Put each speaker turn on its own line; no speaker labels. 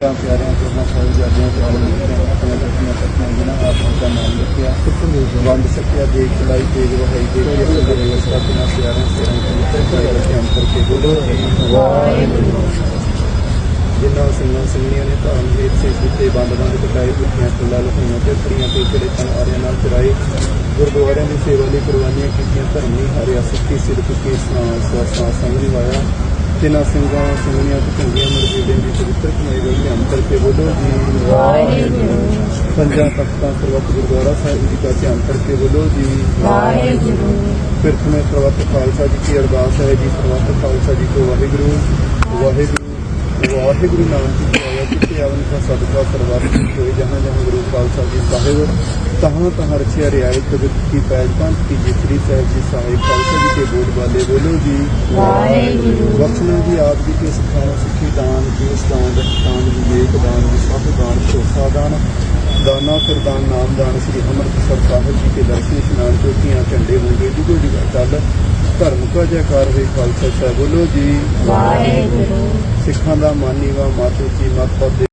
ਪਿਆਰਿਆਂ ਪਿਆਰਿਆਂ ਤੋਂ ਸਾਹਿਬਜ਼ਾਦਿਆਂ ਤੇ ਆਲਮ ਦੇ ਆਪਣੀਆਂ ਦਰਸ਼ਨਾਂ ਕਰਤੀਆਂ ਜਿਨ੍ਹਾਂ ਆਪ ਦਾ ਨਾਮ ਲਿਖਿਆ ਵੰਡ ਸਕਿਆ, ਦੇਖ ਚਲਾਈ ਤੇਜ ਵਹਾਈ ਦੇ ਕੇ ਸਦਾ ਵਿਵਸਥਾ ਬਿਨਾ ਪਿਆਰਿਆਂ ਸਿਰਾਂ ਤੋਂ ਉੱਤੇ ਭਾਈ ਜਿਨ੍ਹਾਂ ਸਿੰਘਾਂ ਸਿੰਘਣੀਆਂ ਨੇ ਧਰਮ ਦੇ ਸੇ ਦਿੱਤੇ ਬੰਦ ਬੰਦ ਕਟਾਏ ਪੁੱਠੀਆਂ ਫੁੱਲਾਂ ਲੁਕੀਆਂ ਤੇ ਫੜੀਆਂ ਤੇ ਚੜੇ ਤਨ ਆਰਿਆਂ ਨਾਲ ਚਰਾਏ ਗੁਰਦੁਆਰਿਆਂ ਦੀ ਸੇਵਾ ਲਈ ਕੁਰਬਾਨੀਆਂ ਕੀਤੀਆਂ, ਧਰਮੀ ਹਰਿਆ, ਸਿੱਖੀ ਸਿਰਫ ਕੇ ਸਨਾਨ ਸਵਾਸਾਂ ਸੰਗ ਨਿਵਾਇਆ ਜਿਨ੍ਹਾਂ ਸਿੰਘਾਂ ਸਿੰਘਣੀਆਂ ਤੇ ਚੰਗੀਆਂ ਕੇ ਬੋਲੋ ਜੀ।
ਵਾਹਿਗੁਰੂ
ਪੰਜਾਂ ਤਖਤਾਂ ਸਰਬੱਤ ਗੁਰਦੁਆਰਾ ਸਾਹਿਬ ਜੀ ਦਾ ਧਿਆਨ ਕਰਕੇ ਬੋਲੋ ਜੀ।
ਵਾਹਿਗੁਰੂ।
ਪ੍ਰਥਮੇ ਸਰਬੱਤ ਖਾਲਸਾ ਜੀ ਕੀ ਅਰਦਾਸ ਹੈ ਜੀ ਸਰਬੱਤ ਖਾਲਸਾ ਜੀ ਕੋ ਵਾਹਿਗੁਰੂ। ਵਾਹਿਗੁਰੂ ਵਾਹਿਗੁਰੂ ਨਾਮ ਕੀ ਆਇਆ ਕਿਤੇ ਆਵਨ ਦਾ ਸਦਕਾ ਸਰਬੱਤ ਜੀ ਹੋਏ ਜਹਾਂ ਜਹਾਂ ਗੁਰੂ ਖਾਲਸਾ ਜੀ ਸਾਹਿਬ। ਤਹਾਂ ਤਹਾਂ ਰਚਿਆ ਰਿਆਇਤ ਜਗਤ ਕੀ ਪੈਜ ਪੰਥ ਕੀ ਜਿਤਰੀ ਸਾਹਿਬ ਜੀ ਸਾਹਿਬ। ਖਾਲਸਾ ਜੀ ਕੇ ਬੋਲ ਬਾਲੇ ਬੋਲੋ ਜੀ।
ਵਾਹਿਗੁਰੂ।
ਬਖਸ਼ਣਾ ਜੀ ਆਪ ਜੀ ਕੇ ਸਿਖਾਉ ਸਿੱਖੀ ਦਾਨ ਕੇਸ ਦਾਨ ਵਿਵੇਕ ਦਾਨ ਭਰੋਸਾ ਦਾਨ ਦਾਨਾ ਕਿਰਦਾਨ ਨਾਮ ਦਾਨ ਸ੍ਰੀ ਅੰਮ੍ਰਿਤਸਰ ਸਾਹਿਬ ਜੀ ਕੇ ਦਰਸ਼ਨ ਇਸ਼ਨਾਨ ਚੌਕੀਆਂ ਝੰਡੇ ਹੋਗੇ ਜੁਗੋ ਜੁਗਾ ਚੱਲ ਧਰਮ ਕਾ ਜੈਕਾਰ ਹੋਏ ਖਾਲਸਾ ਸਾਹਿਬ ਬੋਲੋ ਜੀ।
ਵਾਹਿਗੁਰੂ।
ਸਿੱਖਾਂ ਦਾ ਮਾਨੀਵਾ ਮਾਤੂ ਜੀ ਮਤ